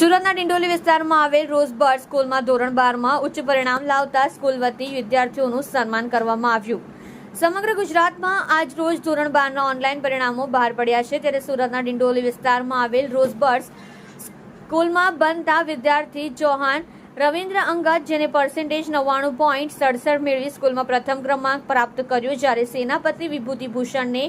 સુરતના ડિંડોલી વિસ્તારમાં આવેલ રોઝબર્ડ સ્કૂલમાં ધોરણ બારમાં ઉચ્ચ પરિણામ લાવતા સ્કૂલ વતી વિદ્યાર્થીઓનું સન્માન કરવામાં આવ્યું. સમગ્ર ગુજરાતમાં આજ રોજ ધોરણ બારના ઓનલાઈન પરિણામો બહાર પડ્યા છે. ત્યારે સુરતના ડિંડોલી વિસ્તારમાં આવેલ રોઝબર્ડ સ્કૂલમાં બનતા વિદ્યાર્થી ચૌહાણ રવિન્દ્ર અંગત, જેને પર્સન્ટેજ નવ્વાણું પોઈન્ટ સડસઠ મેળવી સ્કૂલમાં પ્રથમ ક્રમાંક પ્રાપ્ત કર્યો, જ્યારે સેનાપતિ વિભૂતિ ભૂષણને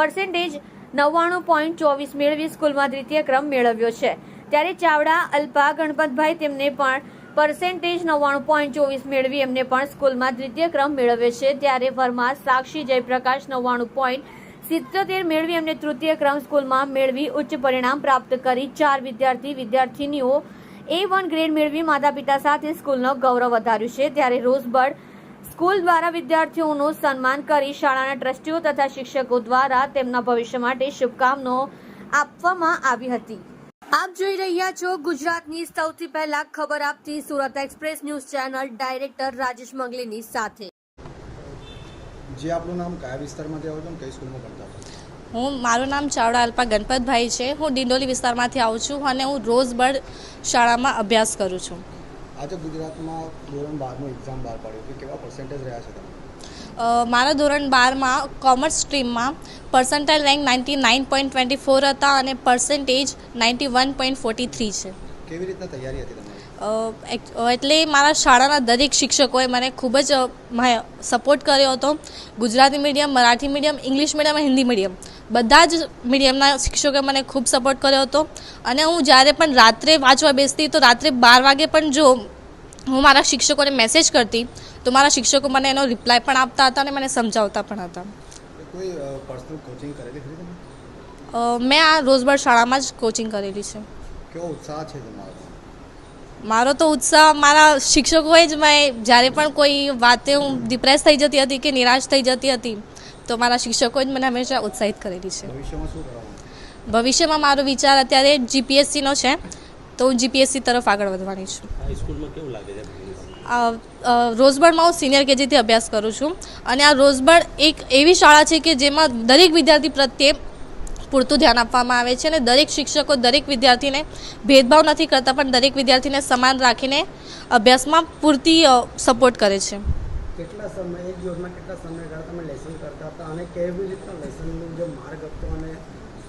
પર્સન્ટેજ નવ્વાણું પોઈન્ટ ચોવીસ મેળવી સ્કૂલમાં દ્વિતીય ક્રમ મેળવ્યો છે. ત્યારે ચાવડા, અલ્પા, ગણપતભાઈ તેમને પણ પર્સેન્ટેજ નવ્વાણું પોઈન્ટ ચોવીસ મેળવી એમને પણ સ્કૂલમાં દ્વિતીય ક્રમ મેળવ્યો છે. ત્યારે વર્મા સાક્ષી જયપ્રકાશ નવ્વાણું પોઈન્ટ સિત્તોતેર મેળવી એમને તૃતીય ક્રમ સ્કૂલમાં મેળવી ઉચ્ચ પરિણામ પ્રાપ્ત કરી. ચાર વિદ્યાર્થી વિદ્યાર્થીનીઓ એ વન ગ્રેડ મેળવી માતા પિતા સાથે સ્કૂલનો ગૌરવ વધાર્યું છે. ત્યારે રોઝબર્ડ સ્કૂલ દ્વારા વિદ્યાર્થીઓનું સન્માન કરી શાળાના ટ્રસ્ટીઓ તથા શિક્ષકો દ્વારા તેમના ભવિષ્ય માટે શુભકામનાઓ આપવામાં આવી હતી. આપ જોઈ રહ્યા છો ગુજરાતની સૌથી પહેલા ખબર આપતી Surat express news channel director Rajesh મંગલીની સાથે. જે આપનું નામ કયા વિસ્તારમાંથી આવો છો કઈ સ્કૂલમાં ભણતા હતા હું મારું નામ ચાવડા અલ્પા ગણપતભાઈ છે. હું ડિંડોલી વિસ્તારમાંથી આવું છું અને હું રોઝબર્ડ શાળામાં અભ્યાસ કરું છું. આજે ગુજરાતમાં ધોરણ બારનું એક્ઝામ બહાર પાડ્યું કે કેવા પર્સન્ટેજ રહ્યા છે તમે? મારા ધોરણ બારમાં commerce સ્ટ્રીમમાં percentile rank ninety nine point twenty four હતા અને percentage ninety one point forty three છે. કેવી રીતના તૈયારી હતી એટલે મારા શાળાના દરેક શિક્ષકોએ મને ખૂબ જ સપોર્ટ કર્યો હતો. Gujarati medium Marathi medium English medium અને હિન્દી મીડિયમ બધા જ મીડિયમના શિક્ષકોએ મને ખૂબ સપોર્ટ કર્યો હતો. અને હું જ્યારે પણ રાત્રે વાંચવા બેસતી તો રાત્રે બાર વાગે પણ જો હું મારા શિક્ષકોને મેસેજ કરતી તો મારા શિક્ષકો મને એનો રિપ્લાય પણ આપતા હતા અને મને સમજાવતા પણ હતા. કોઈ પર્સનલ કોચિંગ કરેલી ખરી મેં આ રોજબર શાળામાં જ કોચિંગ કરેલી છે. કેવો ઉત્સાહ છે તમારો? મારો તો ઉત્સાહ મારા શિક્ષકોએ જ મેં જ્યારે પણ કોઈ વાતે હું ડિપ્રેસ થઈ જતી હતી કે નિરાશ થઈ જતી હતી તો મારા શિક્ષકોએ જ મને હંમેશા ઉત્સાહિત કરેલી છે. ભવિષ્યમાં ભવિષ્યમાં મારો વિચાર અત્યારે જીપીએસસીનો છે તો હું જીપીએસસી તરફ આગળ વધવાની છું? રોઝબર્ડમાં હું સિનિયર કેજીથી અભ્યાસ કરું છું. અને આ રોઝબર્ડ એક એવી શાળા છે કે જેમાં દરેક વિદ્યાર્થી પ્રત્યે પૂરતું ધ્યાન આપવામાં આવે છે અને દરેક શિક્ષકો દરેક વિદ્યાર્થીને ભેદભાવ નથી કરતા, પણ દરેક વિદ્યાર્થીને સમાન રાખીને અભ્યાસમાં પૂરતી સપોર્ટ કરે છે. કેટલા સમય કેટલા સમયગાળા તમે લેસન કરતા હતા અને કેવી રીતના લેસનનો જે માર્ગ હતો અને શું મુખ્ય કારણ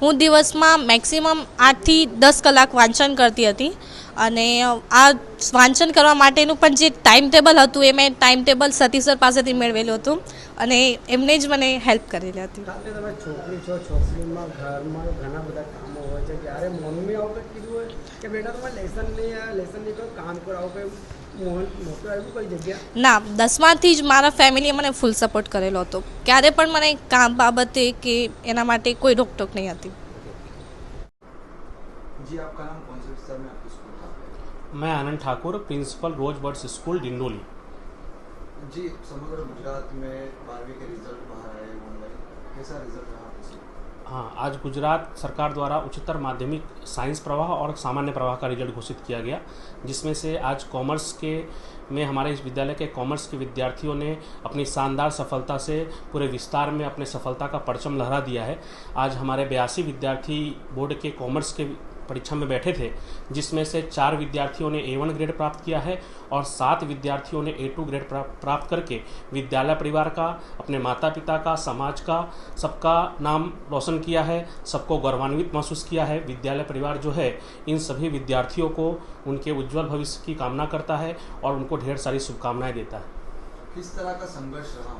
હું દિવસમાં મેક્સિમમ આઠથી દસ કલાક વાંચન કરતી હતી અને આ વાંચન કરવા માટેનું પણ જે ટાઈમ ટેબલ હતું એ મેં ટાઈમ ટેબલ સતી સર પાસેથી મેળવેલું હતું અને એમને જ મને હેલ્પ કરેલી હતી. કામો કરાવો કંઈ મોહન મોટું આવ્યું કોઈ જગ્યા ના દસમાથી જ મારા ફેમિલીએ મને ફૂલ સપોર્ટ કરેલો હતો ક્યારે પણ મને કામ બાબતે કે એના માટે કોઈ રોકટોક નહીં હતી जी आपका नाम कौन से विस्तार में आपकी स्कूल था मैं Anand Thakur principal rose birds school Dindoli जी समग्र गुजरात में बारहवीं के रिजल्ट बाहर आए ऑनलाइन कैसा रिजल्ट रहा आपका हाँ आज गुजरात सरकार द्वारा उच्चतर माध्यमिक साइंस प्रवाह और सामान्य प्रवाह का रिज़ल्ट घोषित किया गया, जिसमें से आज कॉमर्स के, में हमारे इस विद्यालय के कॉमर्स के विद्यार्थियों ने अपनी शानदार सफलता से पूरे विस्तार में अपने सफलता का परचम लहरा दिया है। आज हमारे बयासी विद्यार्थी बोर्ड के कॉमर्स के परीक्षा में बैठे थे, जिसमें से चार विद्यार्थियों ने ए वन ग्रेड प्राप्त किया है और सात विद्यार्थियों ने ए टू ग्रेड प्राप्त करके विद्यालय परिवार का, अपने माता पिता का, समाज का, सबका नाम रोशन किया है, सबको गौरवान्वित महसूस किया है। विद्यालय परिवार जो है, इन सभी विद्यार्थियों को उनके उज्जवल भविष्य की कामना करता है और उनको ढेर सारी शुभकामनाएँ देता है। किस तरह का संघर्ष रहा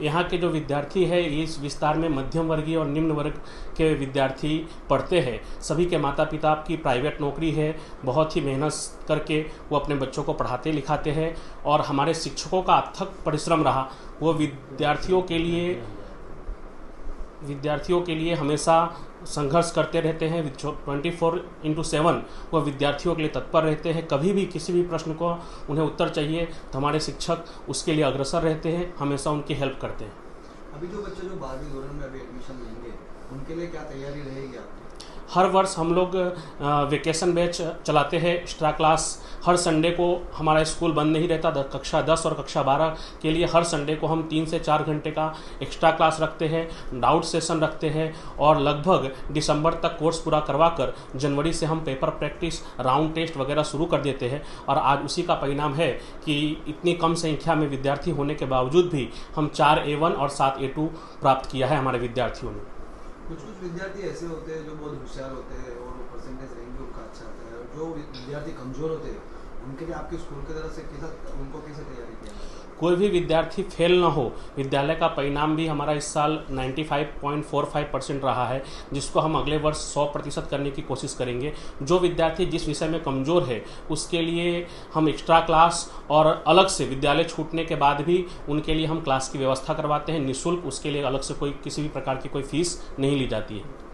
यहाँ के जो विद्यार्थी है, इस विस्तार में मध्यम वर्गीय और निम्न वर्ग के विद्यार्थी पढ़ते हैं। सभी के माता पिता की प्राइवेट नौकरी है, बहुत ही मेहनत करके वो अपने बच्चों को पढ़ाते लिखाते हैं और हमारे शिक्षकों का अथक परिश्रम रहा। वो विद्यार्थियों के लिए विद्यार्थियों के लिए हमेशा संघर्ष करते रहते हैं ट्वेंटी फोर इंटू सेवन वह विद्यार्थियों के लिए तत्पर रहते हैं। कभी भी किसी भी प्रश्न को उन्हें उत्तर चाहिए तो हमारे शिक्षक उसके लिए अग्रसर रहते हैं, हमेशा उनकी हेल्प करते हैं। अभी जो बच्चे जो बारहवीं दौरान में अभी एडमिशन लेंगे, उनके लिए क्या तैयारी रहेगी आपकी? हर वर्ष हम लोग वेकेशन बैच चलाते हैं एक्स्ट्रा क्लास हर संडे को हमारा स्कूल बंद नहीं रहता कक्षा दस और कक्षा बारह के लिए हर संडे को हम तीन से चार घंटे का एक्स्ट्रा क्लास रखते हैं डाउट सेशन रखते हैं और लगभग दिसंबर तक कोर्स पूरा करवा कर जनवरी से हम पेपर प्रैक्टिस राउंड टेस्ट वगैरह शुरू कर देते हैं। और आज उसी का परिणाम है कि इतनी कम संख्या में विद्यार्थी होने के बावजूद भी हम चार ए वन और सात ए टू प्राप्त किया है हमारे विद्यार्थियों ने। कुछ कुछ विद्यार्थी ऐसे होते हैं जो बहुत होशियार होते हैं और परसेंटेज रैंक भी उनका अच्छा आता है और जो विद्यार्थी कमजोर होते हैं उनके लिए आपके स्कूल की तरफ से कैसा उनको कैसे तैयारी किया कोई भी विद्यार्थी फेल ना हो, विद्यालय का परिणाम भी हमारा इस साल 95.45 परसेंट रहा है, जिसको हम अगले वर्ष 100 प्रतिशत करने की कोशिश करेंगे। जो विद्यार्थी जिस विषय में कमज़ोर है, उसके लिए हम एक्स्ट्रा क्लास और अलग से विद्यालय छूटने के बाद भी उनके लिए हम क्लास की व्यवस्था करवाते हैं। निःशुल्क उसके लिए अलग से कोई किसी भी प्रकार की कोई फ़ीस नहीं ली जाती है।